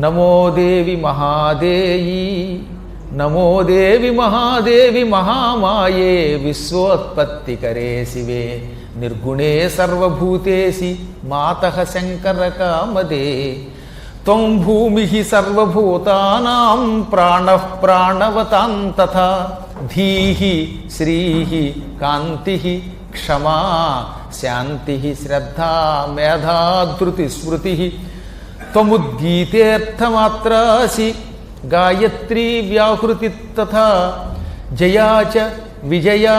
नमो देवी महादेवी नमो देवी महादेवी महामाये, विश्वोत्पत्ति करे शिवे, निर्गुणे सर्वभूतेसि मातः शंकर कामदे। शङ्करकामदे त्वं भूमिः सर्वभूतानां, प्राण प्राणवतां तथा धीः श्रीः कान्तिः क्षमा, शान्तिः श्रद्धा मेधा धृतिस्मृतिः త్వముద్గీతేర్థమాత్రాసి గాయత్రీ వ్యాహృతి తథా జయా చ విజయా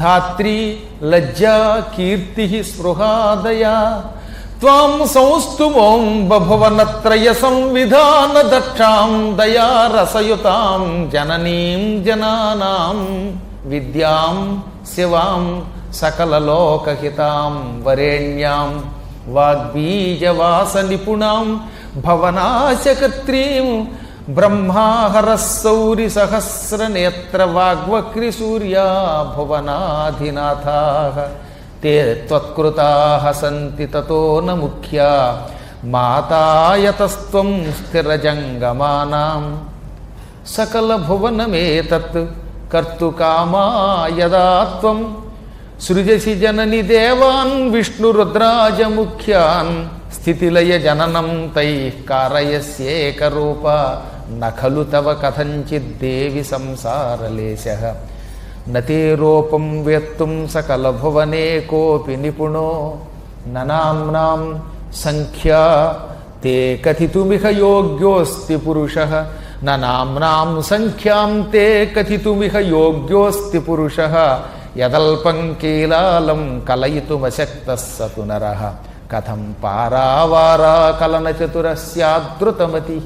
ధాత్రీ లజ్జా కీర్తి స్పృహాదయా త్వాం సంస్తుమోం బభువనత్రయ సంవిధాన దక్షాం దయారసయుతాం జననీం జనానాం విద్యాం శివాం సకలలోకహితాం వరేణ్యాం వాగ్బీజవాస నిపుణాం భవనాశకత్రీం బ్రహ్మాహరస్సౌరి సహస్రనేత్ర వాగ్వక్రి సూర్యా భువనాధినాథా తే త్వత్కృతా సంతి తతో న ముఖ్యా మాతాయతస్త్వం స్థిరజంగమానాం. సకల భువనమేతత్ కర్తుకామా యదా త్వం సృజసి జనని దేవాన్ విష్ణురుద్రాజముఖ్యాన్ స్థితిలయ జననం తై కారయస్యేకరూప నఖలు తవ కథంచిద్దేవి సంసారలేశ. నతే రూపం వేత్తుం సకల భువనే కోపి నిపుణో. ననాంనాం సంఖ్యా తే కథితుమిహ యోగ్యోస్తి పురుష. ననాంనాం సంఖ్యాం తే కథితుమిహ యోగ్యోస్తి పురుష. యదల్పం కీలాలం కలయితుమశక్త సతు నర కథం పారావారా కలన చతురస్యాదృతమతి